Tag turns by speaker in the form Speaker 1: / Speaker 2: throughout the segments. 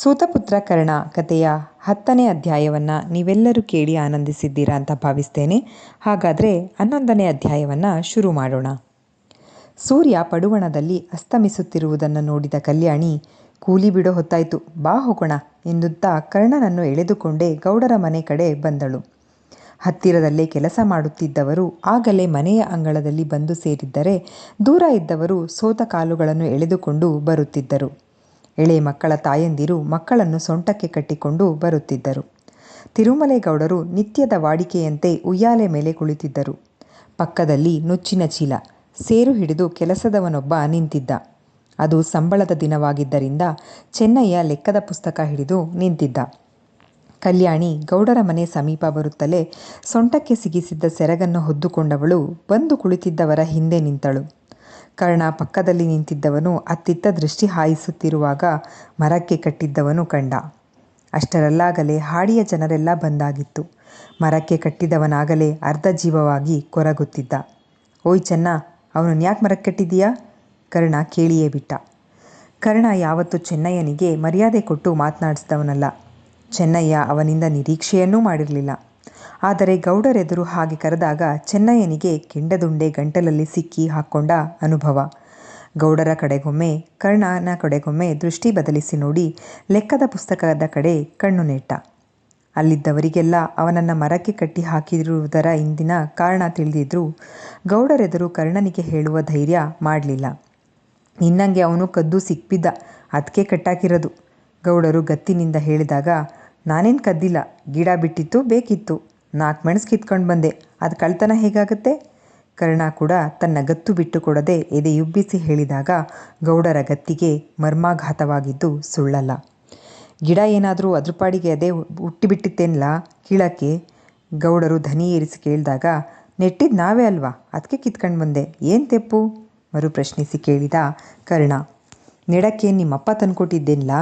Speaker 1: ಸೂತಪುತ್ರ ಕರ್ಣ ಕಥೆಯ ಹತ್ತನೇ ಅಧ್ಯಾಯವನ್ನು ನೀವೆಲ್ಲರೂ ಕೇಳಿ ಆನಂದಿಸಿದ್ದೀರಾ ಅಂತ ಭಾವಿಸ್ತೇನೆ. ಹಾಗಾದರೆ ಹನ್ನೊಂದನೇ ಅಧ್ಯಾಯವನ್ನು ಶುರು ಮಾಡೋಣ. ಸೂರ್ಯ ಪಡುವಣದಲ್ಲಿ ಅಸ್ತಮಿಸುತ್ತಿರುವುದನ್ನು ನೋಡಿದ ಕಲ್ಯಾಣಿ, ಕೂಲಿ ಬಿಡೋ ಹೊತ್ತಾಯಿತು, ಬಾ ಹೋಗೋಣ ಎನ್ನುತ್ತಾ ಕರ್ಣನನ್ನು ಎಳೆದುಕೊಂಡೇ ಗೌಡರ ಮನೆ ಕಡೆ ಬಂದಳು. ಹತ್ತಿರದಲ್ಲೇ ಕೆಲಸ ಮಾಡುತ್ತಿದ್ದವರು ಆಗಲೇ ಮನೆಯ ಅಂಗಳದಲ್ಲಿ ಬಂದು ಸೇರಿದ್ದರೆ ದೂರ ಇದ್ದವರು ಸೋತ ಕಾಲುಗಳನ್ನು ಎಳೆದುಕೊಂಡು ಬರುತ್ತಿದ್ದರು. ಎಳೆ ಮಕ್ಕಳ ತಾಯಂದಿರು ಮಕ್ಕಳನ್ನು ಸೊಂಟಕ್ಕೆ ಕಟ್ಟಿಕೊಂಡು ಬರುತ್ತಿದ್ದರು. ತಿರುಮಲೇಗೌಡರು ನಿತ್ಯದ ವಾಡಿಕೆಯಂತೆ ಉಯ್ಯಾಲೆ ಮೇಲೆ ಕುಳಿತಿದ್ದರು. ಪಕ್ಕದಲ್ಲಿ ನುಚ್ಚಿನ ಚೀಲ, ಸೇರು ಹಿಡಿದು ಕೆಲಸದವನೊಬ್ಬ ನಿಂತಿದ್ದ. ಅದು ಸಂಬಳದ ದಿನವಾಗಿದ್ದರಿಂದ ಚೆನ್ನಯ್ಯ ಲೆಕ್ಕದ ಪುಸ್ತಕ ಹಿಡಿದು ನಿಂತಿದ್ದ. ಕಲ್ಯಾಣಿ ಗೌಡರ ಮನೆ ಸಮೀಪ ಬರುತ್ತಲೇ ಸೊಂಟಕ್ಕೆ ಸಿಗಿಸಿದ್ದ ಸೆರಗನ್ನು ಹೊದ್ದುಕೊಂಡವಳು ಬಂದು ಕುಳಿತಿದ್ದವರ ಹಿಂದೆ ನಿಂತಳು. ಕರ್ಣ ಪಕ್ಕದಲ್ಲಿ ನಿಂತಿದ್ದವನು ಅತ್ತಿತ್ತ ದೃಷ್ಟಿ ಹಾಯಿಸುತ್ತಿರುವಾಗ ಮರಕ್ಕೆ ಕಟ್ಟಿದ್ದವನು ಕಂಡ. ಅಷ್ಟರಲ್ಲಾಗಲೇ ಹಾಡಿಯ ಜನರೆಲ್ಲ ಬಂದಾಗಿತ್ತು. ಮರಕ್ಕೆ ಕಟ್ಟಿದವನಾಗಲೇ ಅರ್ಧ ಜೀವವಾಗಿ ಕೊರಗುತ್ತಿದ್ದ. ಓಯ್ ಚೆನ್ನ, ಅವನನ್ನು ಯಾಕೆ ಮರಕ್ಕೆ ಕಟ್ಟಿದೀಯಾ ಕರ್ಣ ಕೇಳಿಯೇ ಬಿಟ್ಟ. ಕರ್ಣ ಯಾವತ್ತು ಚೆನ್ನಯ್ಯನಿಗೆ ಮರ್ಯಾದೆ ಕೊಟ್ಟು ಮಾತನಾಡಿಸಿದವನಲ್ಲ. ಚೆನ್ನಯ್ಯ ಅವನಿಂದ ನಿರೀಕ್ಷೆಯನ್ನೂ ಮಾಡಿರಲಿಲ್ಲ. ಆದರೆ ಗೌಡರೆದುರು ಹಾಗೆ ಕರೆದಾಗ ಚೆನ್ನಯ್ಯನಿಗೆ ಕೆಂಡದುಂಡೆ ಗಂಟಲಲ್ಲಿ ಸಿಕ್ಕಿ ಹಾಕ್ಕೊಂಡ ಅನುಭವ. ಗೌಡರ ಕಡೆಗೊಮ್ಮೆ, ಕರ್ಣನ ಕಡೆಗೊಮ್ಮೆ ದೃಷ್ಟಿ ಬದಲಿಸಿ ನೋಡಿ ಲೆಕ್ಕದ ಪುಸ್ತಕದ ಕಡೆ ಕಣ್ಣು ನೆಟ್ಟ. ಅಲ್ಲಿದ್ದವರಿಗೆಲ್ಲ ಅವನನ್ನು ಮರಕ್ಕೆ ಕಟ್ಟಿ ಹಾಕಿರುವುದರ ಇಂದಿನ ಕಾರಣ ತಿಳಿದಿದ್ರು ಗೌಡರೆದುರು ಕರ್ಣನಿಗೆ ಹೇಳುವ ಧೈರ್ಯ ಮಾಡಲಿಲ್ಲ. ನಿನ್ನಂಗೆ ಅವನು ಕದ್ದು ಸಿಕ್ಕಿದ್ದ ಅದಕ್ಕೆ ಕಟ್ಟಾಕಿರೋದು. ಗೌಡರು ಗತ್ತಿನಿಂದ ಹೇಳಿದಾಗ, ನಾನೇನು ಕದ್ದಿಲ್ಲ, ಗಿಡ ಬಿಟ್ಟಿತ್ತು, ಬೇಕಿತ್ತು. ನಾಲ್ಕು ಮೆಣಸು ಕಿತ್ಕೊಂಡು ಬಂದೆ. ಅದು ಕಳ್ತನ ಹೇಗಾಗುತ್ತೆ? ಕರ್ಣ ಕೂಡ ತನ್ನ ಗತ್ತು ಬಿಟ್ಟು ಕೊಡದೆ ಎದೆಯುಬ್ಬಿಸಿ ಹೇಳಿದಾಗ ಗೌಡರ ಗತ್ತಿಗೆ ಮರ್ಮಾಘಾತವಾಗಿದ್ದು ಸುಳ್ಳಲ್ಲ. ಗಿಡ ಏನಾದರೂ ಅದ್ರ ಪಾಡಿಗೆ ಅದೇ ಹುಟ್ಟಿಬಿಟ್ಟಿತ್ತೇನಲ್ಲ ಕೀಳಕ್ಕೆ ಗೌಡರು ಧನಿ ಏರಿಸಿ ಕೇಳಿದಾಗ ನೆಟ್ಟಿದ್ದು ನಾವೇ ಅಲ್ವಾ? ಅದಕ್ಕೆ ಕಿತ್ಕೊಂಡು ಬಂದೆ. ಏನು ತೆಪ್ಪು? ಮರು ಪ್ರಶ್ನಿಸಿ ಕೇಳಿದ ಕರ್ಣ. ನೆಡಕ್ಕೆ ನಿಮ್ಮಪ್ಪ ತಂದುಕೊಟ್ಟಿದ್ದೇನಲ್ಲ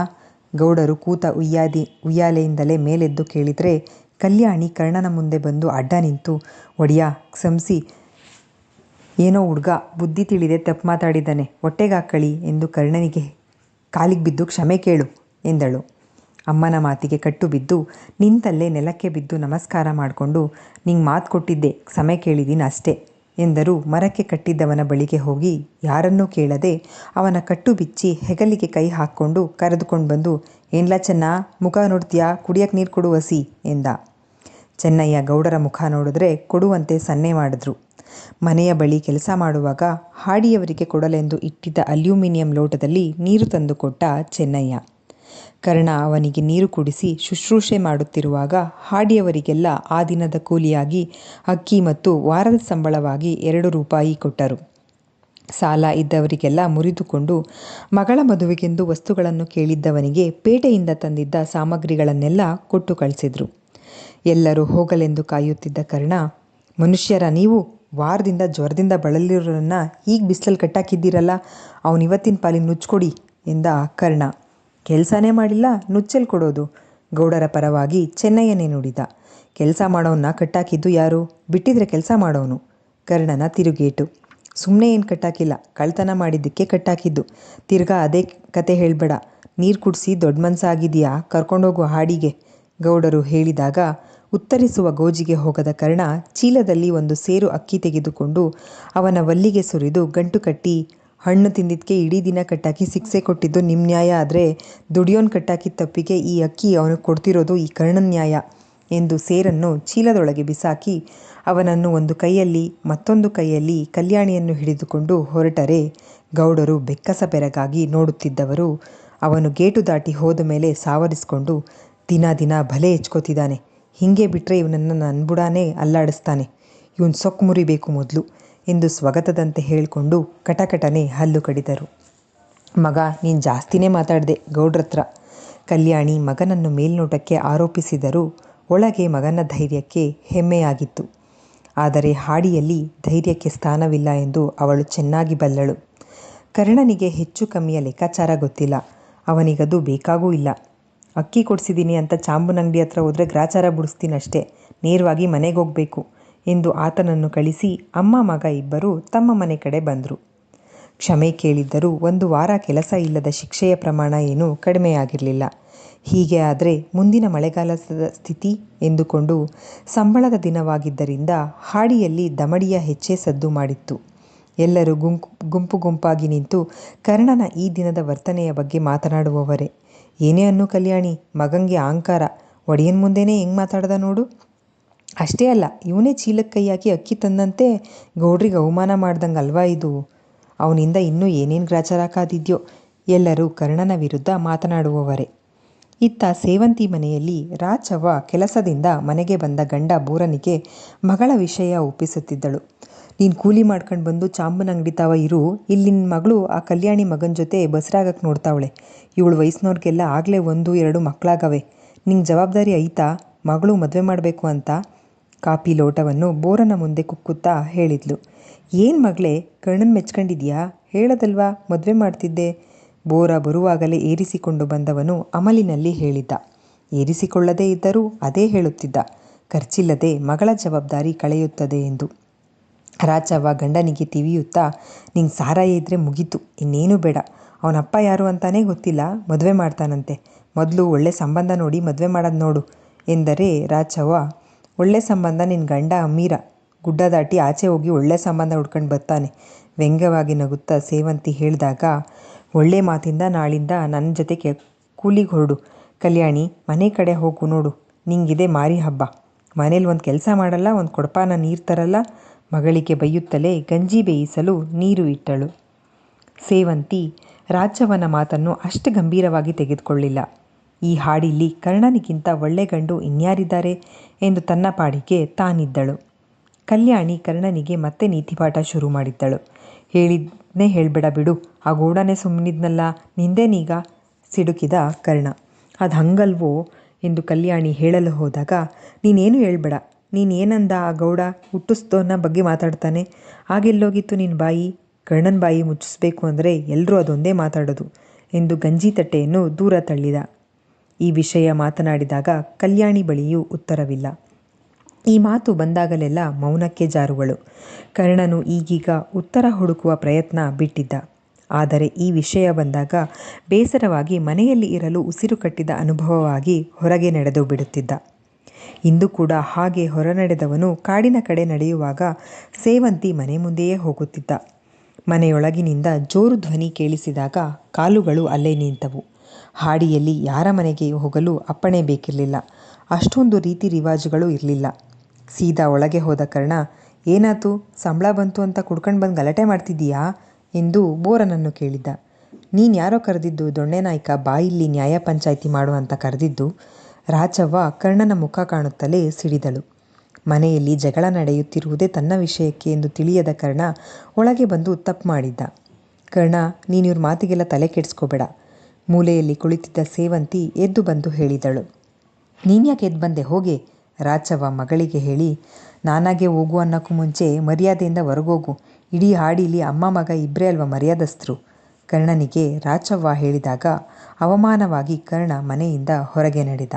Speaker 1: ಗೌಡರು ಕೂತ ಉಯ್ಯಾದಿ, ಉಯ್ಯಾಲೆಯಿಂದಲೇ ಮೇಲೆದ್ದು ಕೇಳಿದರೆ ಕಲ್ಯಾಣಿ ಕರ್ಣನ ಮುಂದೆ ಬಂದು ಅಡ್ಡ ನಿಂತು, ಒಡೆಯ, ಕ್ಷಮಿಸಿ. ಏನೋ ಹುಡ್ಗ, ಬುದ್ಧಿ ತಿಳಿದೆ, ತಪ್ಪು ಮಾತಾಡಿದ್ದಾನೆ. ಹೊಟ್ಟೆಗಾಕಳಿ ಎಂದು ಕರ್ಣನಿಗೆ ಕಾಲಿಗೆ ಬಿದ್ದು ಕ್ಷಮೆ ಕೇಳು ಎಂದಳು. ಅಮ್ಮನ ಮಾತಿಗೆ ಕಟ್ಟು ಬಿದ್ದು, ನಿಂತಲ್ಲೇ ನೆಲಕ್ಕೆ ಬಿದ್ದು ನಮಸ್ಕಾರ ಮಾಡಿಕೊಂಡು, ನಿಂಗೆ ಮಾತು ಕೊಟ್ಟಿದ್ದೆ, ಕ್ಷಮೆ ಕೇಳಿದ್ದೀನಿ ಅಷ್ಟೇ. ಎಂದರು. ಮರಕ್ಕೆ ಕಟ್ಟಿದ್ದವನ ಬಳಿಗೆ ಹೋಗಿ ಯಾರನ್ನೂ ಕೇಳದೆ ಅವನ ಕಟ್ಟು ಬಿಚ್ಚಿ ಹೆಗಲಿಗೆ ಕೈ ಹಾಕ್ಕೊಂಡು ಕರೆದುಕೊಂಡು ಬಂದು, ಏನ್ಲ ಚೆನ್ನ, ಮುಖ ನೋಡ್ತೀಯಾ? ಕುಡಿಯಕ್ಕೆ ನೀರು ಕೊಡು ಹಸಿ ಎಂದ. ಚೆನ್ನಯ್ಯ ಗೌಡರ ಮುಖ ನೋಡಿದ್ರೆ ಕೊಡುವಂತೆ ಸನ್ನೆ ಮಾಡಿದ್ರು. ಮನೆಯ ಬಳಿ ಕೆಲಸ ಮಾಡುವಾಗ ಹಾಡಿಯವರಿಗೆ ಕೊಡಲೆಂದು ಇಟ್ಟಿದ್ದ ಅಲ್ಯೂಮಿನಿಯಂ ಲೋಟದಲ್ಲಿ ನೀರು ತಂದುಕೊಟ್ಟ ಚೆನ್ನಯ್ಯ. ಕರ್ಣ ಅವನಿಗೆ ನೀರು ಕುಡಿಸಿ ಶುಶ್ರೂಷೆ ಮಾಡುತ್ತಿರುವಾಗ ಹಾಡಿಯವರಿಗೆಲ್ಲ ಆ ದಿನದ ಕೂಲಿಯಾಗಿ ಅಕ್ಕಿ ಮತ್ತು ವಾರದ ಸಂಬಳವಾಗಿ ಎರಡು ರೂಪಾಯಿ ಕೊಟ್ಟರು. ಸಾಲ ಇದ್ದವರಿಗೆಲ್ಲ ಮುರಿದುಕೊಂಡು ಮಗಳ ಮದುವೆಗೆಂದು ವಸ್ತುಗಳನ್ನು ಕೇಳಿದ್ದವನಿಗೆ ಪೇಟೆಯಿಂದ ತಂದಿದ್ದ ಸಾಮಗ್ರಿಗಳನ್ನೆಲ್ಲ ಕೊಟ್ಟು ಕಳಿಸಿದ್ರು. ಎಲ್ಲರೂ ಹೋಗಲೆಂದು ಕಾಯುತ್ತಿದ್ದ ಕರ್ಣ, ಮನುಷ್ಯರ ನೀವು ವಾರದಿಂದ ಜ್ವರದಿಂದ ಬಳಲಿರೋರನ್ನ ಈಗ ಬಿಸಿಲಲ್ಲಿ ಕಟ್ಟಾಕಿದ್ದೀರಲ್ಲ ಅವನಿವತ್ತಿನ ಪಾಲಿ ನುಚ್ಕೊಡಿ ಎಂದ ಕರ್ಣ. ಕೆಲಸನೇ ಮಾಡಿಲ್ಲ, ನುಚ್ಚಲ್ ಕೊಡೋದು. ಗೌಡರ ಪರವಾಗಿ ಚೆನ್ನಯ್ಯನೇ ನುಡಿದ. ಕೆಲಸ ಮಾಡೋವನ್ನ ಕಟ್ಟಾಕಿದ್ದು ಯಾರು? ಬಿಟ್ಟಿದ್ರೆ ಕೆಲಸ ಮಾಡೋನು. ಕರ್ಣನ ತಿರುಗೇಟು. ಸುಮ್ಮನೆ ಏನು ಕಟ್ಟಾಕಿಲ್ಲ, ಕಳ್ತನ ಮಾಡಿದ್ದಕ್ಕೆ ಕಟ್ಟಾಕಿದ್ದು. ತಿರ್ಗಾ ಅದೇ ಕತೆ ಹೇಳಬೇಡ. ನೀರು ಕುಡಿಸಿ ದೊಡ್ಡ ಮನಸ್ಸಾಗಿದೆಯಾ ಕರ್ಕೊಂಡೋಗು ಹಾಡಿಗೆ. ಗೌಡರು ಹೇಳಿದಾಗ, ಉತ್ತರಿಸುವ ಗೋಜಿಗೆ ಹೋಗದ ಕರ್ಣ ಚೀಲದಲ್ಲಿ ಒಂದು ಸೇರು ಅಕ್ಕಿ ತೆಗೆದುಕೊಂಡು ಅವನ ವಲ್ಲಿಗೆ ಸುರಿದು ಗಂಟು ಕಟ್ಟಿ ಹಣ್ಣು ತಿಂದಿದ್ದಕ್ಕೆ ಇಡೀ ದಿನ ಕಟ್ಟಾಕಿ ಶಿಕ್ಷೆ ಕೊಟ್ಟಿದ್ದು ನಿಮ್ಮ ನ್ಯಾಯ. ಆದರೆ ದುಡಿಯೋನ್ ಕಟ್ಟಾಕಿದ ತಪ್ಪಿಗೆ ಈ ಅಕ್ಕಿ ಅವನಿಗೆ ಕೊಡ್ತಿರೋದು ಈ ಕರ್ಣನ ನ್ಯಾಯ ಎಂದು ಸೇರನ್ನು ಚೀಲದೊಳಗೆ ಬಿಸಾಕಿ ಅವನನ್ನು ಒಂದು ಕೈಯಲ್ಲಿ, ಮತ್ತೊಂದು ಕೈಯಲ್ಲಿ ಕಲ್ಯಾಣಿಯನ್ನು ಹಿಡಿದುಕೊಂಡು ಹೊರಟರೆ ಗೌಡರು ಬೆಕ್ಕಸ ಬೆರಗಾಗಿ ನೋಡುತ್ತಿದ್ದವರು. ಅವನು ಗೇಟು ದಾಟಿ ಹೋದ ಮೇಲೆ ಸಾವರಿಸ್ಕೊಂಡು ದಿನ ದಿನ ಭಲೆ ಹೆಚ್ಕೋತಿದ್ದಾನೆ. ಹೀಗೆ ಬಿಟ್ಟರೆ ಇವನನ್ನು ನನ್ಬುಡಾನೇ ಅಲ್ಲಾಡಿಸ್ತಾನೆ. ಇವನು ಸೊಕ್ಕು ಮುರಿಬೇಕು ಮೊದಲು. ಎಂದು ಸ್ವಗತದಂತೆ ಹೇಳಿಕೊಂಡು ಕಟಕಟನೆ ಹಲ್ಲು ಕಡಿದರು. ಮಗ, ನೀನು ಜಾಸ್ತಿನೇ ಮಾತಾಡಿದೆ, ಗೌಡ್ರತ್ರ. ಕಲ್ಯಾಣಿ ಮಗನನ್ನು ಮೇಲ್ನೋಟಕ್ಕೆ ಆರೋಪಿಸಿದರೂ ಒಳಗೆ ಮಗನ ಧೈರ್ಯಕ್ಕೆ ಹೆಮ್ಮೆಯಾಗಿತ್ತು. ಆದರೆ ಹಾಡಿಯಲ್ಲಿ ಧೈರ್ಯಕ್ಕೆ ಸ್ಥಾನವಿಲ್ಲ ಎಂದು ಅವಳು ಚೆನ್ನಾಗಿ ಬಲ್ಲಳು. ಕರ್ಣನಿಗೆ ಹೆಚ್ಚು ಕಮ್ಮಿಯ ಲೆಕ್ಕಾಚಾರ ಗೊತ್ತಿಲ್ಲ. ಅವನಿಗದು ಬೇಕಾಗೂ ಇಲ್ಲ. ಅಕ್ಕಿ ಕೊಡಿಸಿದ್ದೀನಿ ಅಂತ ಚಾಂಬುನಂಗಡಿ ಹತ್ರ ಹೋದರೆ ಗ್ರಾಚಾರ ಬುಡಿಸ್ತೀನಷ್ಟೇ. ನೇರವಾಗಿ ಮನೆಗೆ ಹೋಗಬೇಕು. ಎಂದು ಆತನನ್ನು ಕಳಿಸಿ ಅಮ್ಮ ಮಗ ಇಬ್ಬರು ತಮ್ಮ ಮನೆ ಕಡೆ ಬಂದರು. ಕ್ಷಮೆ ಕೇಳಿದ್ದರೂ ಒಂದು ವಾರ ಕೆಲಸ ಇಲ್ಲದ ಶಿಕ್ಷೆಯ ಪ್ರಮಾಣ ಏನೂ ಕಡಿಮೆಯಾಗಿರಲಿಲ್ಲ. ಹೀಗೆ ಆದರೆ ಮುಂದಿನ ಮಳೆಗಾಲದ ಸ್ಥಿತಿ ಎಂದುಕೊಂಡು ಸಂಬಳದ ದಿನವಾಗಿದ್ದರಿಂದ ಹಾಡಿಯಲ್ಲಿ ದಮಡಿಯ ಹೆಚ್ಚೇ ಸದ್ದು ಮಾಡಿತ್ತು. ಎಲ್ಲರೂ ಗುಂಪು ಗುಂಪು ಗುಂಪಾಗಿ ನಿಂತು ಕರ್ಣನ ಈ ದಿನದ ವರ್ತನೆಯ ಬಗ್ಗೆ ಮಾತನಾಡುವವರೇ. ಏನೇ ಅನ್ನು ಕಲ್ಯಾಣಿ, ಮಗಂಗೆ ಅಹಂಕಾರ, ಒಡೆಯನ್ ಮುಂದೆನೇ ಹೆಂಗೆ ಮಾತಾಡ್ದ ನೋಡು. ಅಷ್ಟೇ ಅಲ್ಲ, ಇವನೇ ಚೀಲಕ್ಕೆ ಕೈ ಹಾಕಿ ಅಕ್ಕಿ ತಂದಂತೆ ಗೌಡ್ರಿಗೆ ಅವಮಾನ ಮಾಡ್ದಂಗೆ ಅಲ್ವಾ ಇದು? ಅವನಿಂದ ಇನ್ನೂ ಏನೇನು ಗ್ರಾಚಾರ ಕಾದಿದ್ಯೋ, ಎಲ್ಲರೂ ಕರ್ಣನ ವಿರುದ್ಧ ಮಾತನಾಡುವವರೇ. ಇತ್ತ ಸೇವಂತಿ ಮನೆಯಲ್ಲಿ ರಾಚವ್ವ ಕೆಲಸದಿಂದ ಮನೆಗೆ ಬಂದ ಗಂಡ ಬೋರನಿಗೆ ಮಗಳ ವಿಷಯ ಒಪ್ಪಿಸುತ್ತಿದ್ದಳು. ನೀನು ಕೂಲಿ ಮಾಡ್ಕೊಂಡು ಬಂದು ಚಾಂಬನ ಅಂಗಡಿ ತಾವ ಇರು ಇಲ್ಲಿ ನಿನ್ನ ಮಗಳು ಆ ಕಲ್ಯಾಣಿ ಮಗನ ಜೊತೆ ಬಸರಾಗಕ್ಕೆ ನೋಡ್ತಾವಳೆ. ಇವಳು ವಯಸ್ಸಿನವ್ರಿಗೆಲ್ಲ ಆಗಲೇ ಒಂದು, ಎರಡು ಮಕ್ಕಳಾಗವೆ ನಿಂಗೆ ಜವಾಬ್ದಾರಿ ಐತಾ? ಮಗಳು ಮದುವೆ ಮಾಡಬೇಕು ಅಂತ? ಕಾಪಿ ಲೋಟವನ್ನು ಬೋರನ ಮುಂದೆ ಕುಕ್ಕುತ್ತಾ ಹೇಳಿದ್ಲು. ಏನು ಮಗಳೇ ಕಣ್ಣನ್ನು ಮೆಚ್ಕೊಂಡಿದ್ಯಾ? ಹೇಳದಲ್ವಾ? ಮದುವೆ ಮಾಡ್ತಿದ್ದೆ. ಬೋರ ಬರುವಾಗಲೇ ಏರಿಸಿಕೊಂಡು ಬಂದವನು ಅಮಲಿನಲ್ಲಿ ಹೇಳಿದ್ದ. ಏರಿಸಿಕೊಳ್ಳದೇ ಇದ್ದರೂ ಅದೇ ಹೇಳುತ್ತಿದ್ದ. ಖರ್ಚಿಲ್ಲದೆ ಮಗಳ ಜವಾಬ್ದಾರಿ ಕಳೆಯುತ್ತದೆ ಎಂದು. ರಾಚವ್ವ ಗಂಡನಿಗೆ ತಿವಿಯುತ್ತಾ, ನಿಂಗೆ ಸಾರಾಯಿ ಇದ್ದರೆ ಮುಗೀತು, ಇನ್ನೇನು ಬೇಡ. ಅವನಪ್ಪ ಯಾರು ಅಂತಾನೇ ಗೊತ್ತಿಲ್ಲ, ಮದುವೆ ಮಾಡ್ತಾನಂತೆ. ಮೊದಲು ಒಳ್ಳೆ ಸಂಬಂಧ ನೋಡಿ ಮದುವೆ ಮಾಡೋದು ನೋಡು ಎಂದರೆ ರಾಚವ್ವ ಒಳ್ಳೆ ಸಂಬಂಧ ನಿನ್ನ ಗಂಡ ಅಮೀರ. ಗುಡ್ಡ ದಾಟಿ ಆಚೆ ಹೋಗಿ ಒಳ್ಳೆ ಸಂಬಂಧ ಹುಡ್ಕೊಂಡು ಬರ್ತಾನೆ. ವ್ಯಂಗ್ಯವಾಗಿ ನಗುತ್ತಾ ಸೇವಂತಿ ಹೇಳಿದಾಗ, ಒಳ್ಳೆ ಮಾತಿಂದ ನಾಳಿಂದ ನನ್ನ ಜೊತೆ ಕೆ, ಕೂಲಿಗೆ ಹೊರಡು. ಕಲ್ಯಾಣಿ, ಮನೆ ಕಡೆ ಹೋಗು ನೋಡು. ನಿಂಗಿದೆ ಮಾರಿ ಹಬ್ಬ. ಮನೇಲಿ ಒಂದು ಕೆಲಸ ಮಾಡಲ್ಲ, ಒಂದು ಕೊಡಪಾನ ನೀರು ತರಲ್ಲ. ಮಗಳಿಗೆ ಬೈಯುತ್ತಲೇ ಗಂಜಿ ಬೇಯಿಸಲು ನೀರು ಇಟ್ಟಳು. ಸೇವಂತಿ ರಾಜವ್ವನ ಮಾತನ್ನು ಅಷ್ಟು ಗಂಭೀರವಾಗಿ ತೆಗೆದುಕೊಳ್ಳಿಲ್ಲ. ಈ ಹಾಡಿಲ್ಲಿ ಕರ್ಣನಿಗಿಂತ ಒಳ್ಳೆ ಗಂಡು ಇನ್ಯಾರಿದ್ದಾರೆ ಎಂದು ತನ್ನ ಪಾಡಿಗೆ ತಾನಿದ್ದಳು. ಕಲ್ಯಾಣಿ ಕರ್ಣನಿಗೆ ಮತ್ತೆ ನೀತಿಪಾಠ ಶುರು ಮಾಡಿದ್ದಳು. ಹೇಳಿದ್ನೇ ಹೇಳ್ಬೇಡ ಬಿಡು, ಆ ಗೌಡನೇ ಸುಮ್ಮನಿದ್ನಲ್ಲ ನಿಂದೇನೀಗ? ಸಿಡುಕಿದ ಕರ್ಣ. ಅದು ಹಂಗಲ್ವೋ ಎಂದು ಕಲ್ಯಾಣಿ ಹೇಳಲು ಹೋದಾಗ, ನೀನೇನು ಹೇಳ್ಬೇಡ, ನೀನೇನಂದ ಆ ಗೌಡ ಹುಟ್ಟಿಸ್ದೋನ ಬಗ್ಗೆ ಮಾತಾಡ್ತಾನೆ? ಆಗೆಲ್ಲೋಗಿತ್ತು ನಿನ್ನ ಬಾಯಿ? ಕರ್ಣನ ಬಾಯಿ ಮುಚ್ಚಿಸ್ಬೇಕು ಅಂದರೆ ಎಲ್ಲರೂ ಅದೊಂದೇ ಮಾತಾಡೋದು ಎಂದು ಗಂಜಿ ತಟ್ಟೆಯನ್ನು ದೂರ ತಳ್ಳಿದ. ಈ ವಿಷಯ ಮಾತನಾಡಿದಾಗ ಕಲ್ಯಾಣಿ ಬಳಿಯೂ ಉತ್ತರವಿಲ್ಲ. ಈ ಮಾತು ಬಂದಾಗಲೆಲ್ಲ ಮೌನಕ್ಕೆ ಜಾರುವಳು. ಕರ್ಣನು ಈಗೀಗ ಉತ್ತರ ಹುಡುಕುವ ಪ್ರಯತ್ನ ಬಿಟ್ಟಿದ್ದ. ಆದರೆ ಈ ವಿಷಯ ಬಂದಾಗ ಬೇಸರವಾಗಿ ಮನೆಯಲ್ಲಿ ಇರಲು ಉಸಿರು ಕಟ್ಟಿದ ಅನುಭವವಾಗಿ ಹೊರಗೆ ನಡೆದು ಬಿಡುತ್ತಿದ್ದ. ಇಂದು ಕೂಡ ಹಾಗೆ ಹೊರನಡೆದವನು ಕಾಡಿನ ಕಡೆ ನಡೆಯುವಾಗ ಸೇವಂತಿ ಮನೆ ಮುಂದೆಯೇ ಹೋಗುತ್ತಿದ್ದ. ಮನೆಯೊಳಗಿನಿಂದ ಜೋರು ಧ್ವನಿ ಕೇಳಿಸಿದಾಗ ಕಾಲುಗಳು ಅಲ್ಲೇ ನಿಂತವು. ಹಾಡಿಯಲ್ಲಿ ಯಾರ ಮನೆಗೆ ಹೋಗಲು ಅಪ್ಪಣೆ ಬೇಕಿರಲಿಲ್ಲ. ಅಷ್ಟೊಂದು ರೀತಿ ರಿವಾಜುಗಳು ಇರಲಿಲ್ಲ. ಸೀದಾ ಒಳಗೆ ಹೋದ ಕರ್ಣ, ಏನಾತು? ಸಂಬಳ ಬಂತು ಅಂತ ಕುಡ್ಕೊಂಡು ಬಂದು ಗಲಾಟೆ ಮಾಡ್ತಿದ್ದೀಯಾ? ಎಂದು ಬೋರನನ್ನು ಕೇಳಿದ್ದ. ನೀನು ಯಾರೋ ಕರೆದಿದ್ದು ದೊಣ್ಣೆ ನಾಯ್ಕ ಬಾಯಿಲ್ಲಿ ನ್ಯಾಯ ಪಂಚಾಯಿತಿ ಮಾಡು ಅಂತ ಕರೆದಿದ್ದು ರಾಚವ್ವ ಕರ್ಣನ ಮುಖ ಕಾಣುತ್ತಲೇ ಸಿಡಿದಳು. ಮನೆಯಲ್ಲಿ ಜಗಳ ನಡೆಯುತ್ತಿರುವುದೇ ತನ್ನ ವಿಷಯಕ್ಕೆ ಎಂದು ತಿಳಿಯದ ಕರ್ಣ ಒಳಗೆ ಬಂದು ತಪ್ಪು ಮಾಡಿದ್ದ. ಕರ್ಣ ನೀನಿವ್ರ ಮಾತಿಗೆಲ್ಲ ತಲೆ ಕೆಡಿಸ್ಕೋಬೇಡ. ಮೂಲೆಯಲ್ಲಿ ಕುಳಿತಿದ್ದ ಸೇವಂತಿ ಎದ್ದು ಬಂದು ಹೇಳಿದಳು. ನೀನ್ಯಾಕೆ ಎದ್ದು ಬಂದೆ? ಹೋಗೆ. ರಾಚವ್ವ ಮಗಳಿಗೆ ಹೇಳಿ, ನಾನಾಗೆ ಹೋಗು ಅನ್ನೋಕ್ಕೂ ಮುಂಚೆ ಮರ್ಯಾದೆಯಿಂದ ಹೊರಗೋಗು. ಇಡೀ ಹಾಡಿಲಿ ಅಮ್ಮ ಮಗ ಇಬ್ಬರೇ ಅಲ್ವ ಮರ್ಯಾದಸ್ಥರು? ಕರ್ಣನಿಗೆ ರಾಚವ್ವ ಹೇಳಿದಾಗ ಅವಮಾನವಾಗಿ ಕರ್ಣ ಮನೆಯಿಂದ ಹೊರಗೆ ನಡೆದ.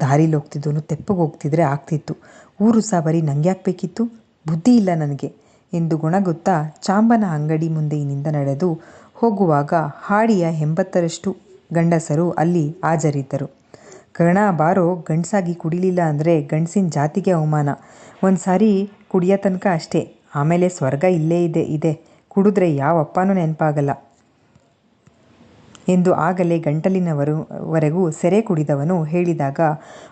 Speaker 1: ದಾರಿಲಿ ಹೋಗ್ತಿದ್ದು ತೆಪ್ಪಗೆ ಹೋಗ್ತಿದ್ರೆ ಆಗ್ತಿತ್ತು. ಊರು ಸಹ ಬರೀ ನಂಗ್ಯಾಕ್ಬೇಕಿತ್ತು ಬುದ್ಧಿ ಇಲ್ಲ ನನಗೆ. ಎಂದು ಗುಣಗುತ್ತಾ ಚಾಂಬನ ಅಂಗಡಿ ಮುಂದೆಯಿಂದ ನಡೆದು ಹೋಗುವಾಗ ಹಾಡಿಯ ಎಂಬತ್ತರಷ್ಟು ಗಂಡಸರು ಅಲ್ಲಿ ಹಾಜರಿದ್ದರು. ಕರ್ಣ ಬಾರೋ ಗಂಡಸಾಗಿ ಕುಡಿಲಿಲ್ಲ ಅಂದರೆ ಗಂಡಸಿನ ಜಾತಿಗೆ ಅವಮಾನ. ಒಂದು ಸಾರಿ ಕುಡಿಯೋ ತನಕ ಅಷ್ಟೇ. ಆಮೇಲೆ ಸ್ವರ್ಗ ಇಲ್ಲೇ ಇದೆ ಇದೆ. ಕುಡಿದ್ರೆ ಯಾವ ಅಪ್ಪನೂ ನೆನಪಾಗಲ್ಲ. ಎಂದು ಆಗಲೇ ಗಂಟಲಿನವರು, ವರೆಗೂ ಸೆರೆ ಕುಡಿದವನು ಹೇಳಿದಾಗ,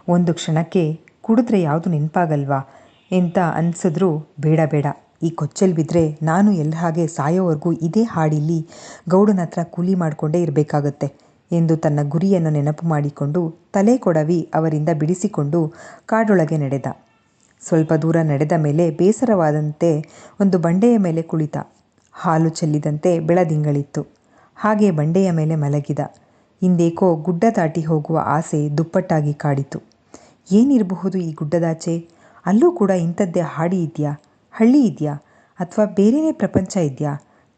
Speaker 1: ಒಂದು ಕ್ಷಣಕ್ಕೆ ಕುಡಿದ್ರೆ ಯಾವುದು ನೆನಪಾಗಲ್ವಾ ಎಂತ ಅನಿಸಿದ್ರೂ, ಬೇಡ ಬೇಡ. ಈ ಕೊಚ್ಚಲ್ ಬಿದ್ದರೆ ನಾನು ಎಲ್ಲ ಹಾಗೆ ಸಾಯೋವರೆಗೂ ಇದೇ ಹಾಡಿಲಿ ಗೌಡನ ಹತ್ರ ಕೂಲಿ ಮಾಡಿಕೊಂಡೇ ಇರಬೇಕಾಗತ್ತೆ ಎಂದು ತನ್ನ ಗುರಿಯನ್ನು ನೆನಪು ಮಾಡಿಕೊಂಡು ತಲೆ ಕೊಡವಿ ಅವರಿಂದ ಬಿಡಿಸಿಕೊಂಡು ಕಾಡೊಳಗೆ ನಡೆದ. ಸ್ವಲ್ಪ ದೂರ ನಡೆದ ಮೇಲೆ ಬೇಸರವಾದಂತೆ ಒಂದು ಬಂಡೆಯ ಮೇಲೆ ಕುಳಿತ. ಹಾಲು ಚೆಲ್ಲಿದಂತೆ ಬೆಳದಿಂಗಳಿತ್ತು. ಹಾಗೆ ಬಂಡೆಯ ಮೇಲೆ ಮಲಗಿದ. ಇಂದೇಕೋ ಗುಡ್ಡ ದಾಟಿ ಹೋಗುವ ಆಸೆ ದುಪ್ಪಟ್ಟಾಗಿ ಕಾಡಿತು. ಏನಿರಬಹುದು ಈ ಗುಡ್ಡದಾಚೆ? ಅಲ್ಲೂ ಕೂಡ ಇಂಥದ್ದೇ ಹಾಡಿ ಇದೆಯಾ? ಹಳ್ಳಿ ಇದೆಯಾ ಅಥವಾ ಬೇರೆಯೇ ಪ್ರಪಂಚ ಇದೆಯಾ?